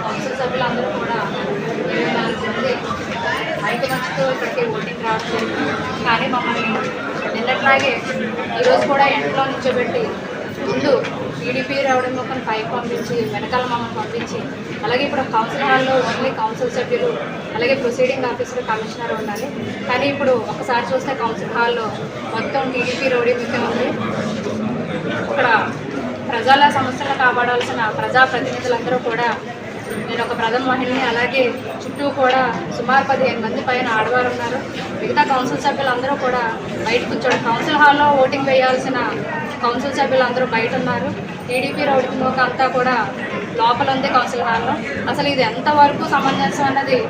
Council సభ్యులందరూ కూడా ఐదు నాలుగు ఇక్కడికి ఓటింగ్ రావడం కానీ మమ్మల్ని నిన్నట్లాగే ఈరోజు కూడా ఎంట్లో నిల్చోబెట్టి ముందు టీడీపీ రావడం ఒక పైకి పంపించి వెనకాల మమ్మల్ని పంపించి అలాగే ఇప్పుడు కౌన్సిల్ హాల్లో ఓన్లీ కౌన్సిల్ సభ్యులు అలాగే ప్రొసీడింగ్ ఆఫీసర్ కమిషనర్ ఉండాలి కానీ ఇప్పుడు ఒకసారి చూస్తే కౌన్సిల్ హాల్లో మొత్తం టీడీపీ రౌడీ ముఖ్యం ఉంది వర్గాల సమస్యలను కాపాడాల్సిన ప్రజాప్రతినిధులందరూ కూడా నేను ఒక ప్రథమ మహిళని అలాగే చుట్టూ కూడా సుమారు పదిహేను మంది పైన ఆడవారు ఉన్నారు. మిగతా కౌన్సిల్ సభ్యులందరూ కూడా బయట కూర్చోండి. కౌన్సిల్ హాల్లో ఓటింగ్ వేయాల్సిన కౌన్సిల్ సభ్యులందరూ బయట ఉన్నారు. టీడీపీ రౌడీ అంతా కూడా లోపల ఉంది కౌన్సిల్ హాల్లో. అసలు ఇది ఎంతవరకు సమంజసం అన్నది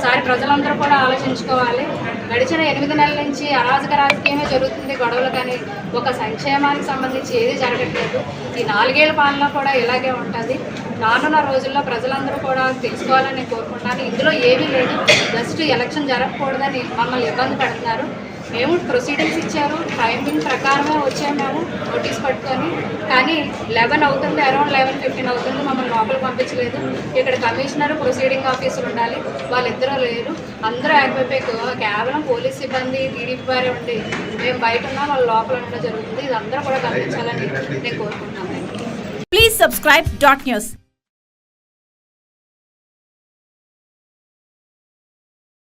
ఒకసారి ప్రజలందరూ కూడా ఆలోచించుకోవాలి. గడిచిన ఎనిమిది నెలల నుంచి అరాజక రాజకీయమే జరుగుతుంది. గొడవలు కానీ ఒక సంక్షేమానికి సంబంధించి ఏది జరగట్లేదు. ఈ నాలుగేళ్ళ పాలన కూడా ఇలాగే ఉంటుంది. రానున్న రోజుల్లో ప్రజలందరూ కూడా తెలుసుకోవాలని కోరుకుంటాను ఇందులో ఏమీ లేదు. జస్ట్ ఎలక్షన్ జరగకూడదని మమ్మల్ని ఇబ్బంది పెడుతున్నారు. మేము ప్రొసీడింగ్స్ ఇచ్చారు. టైమింగ్ ప్రకారమే వచ్చాము మేము నోటీస్ పట్టుకొని. కానీ లెవెన్ అవుతుంది అరౌండ్ లెవెన్ ఫిఫ్టీన్ అవుతుంది మమ్మల్ని లోపల పంపించలేదు. ఇక్కడ కమిషనర్ ప్రొసీడింగ్ ఆఫీసర్ ఉండాలి. వాళ్ళిద్దరూ లేరు. అందరూ ఆగిపోయి కేవలం పోలీస్ సిబ్బంది టీడీపీ వారే ఉండి మేము బయట ఉన్నాం వాళ్ళు లోపల ఉండడం జరుగుతుంది. ఇది అందరూ కూడా గమనించాలని నేను కోరుకుంటున్నాను. Please subscribe dot news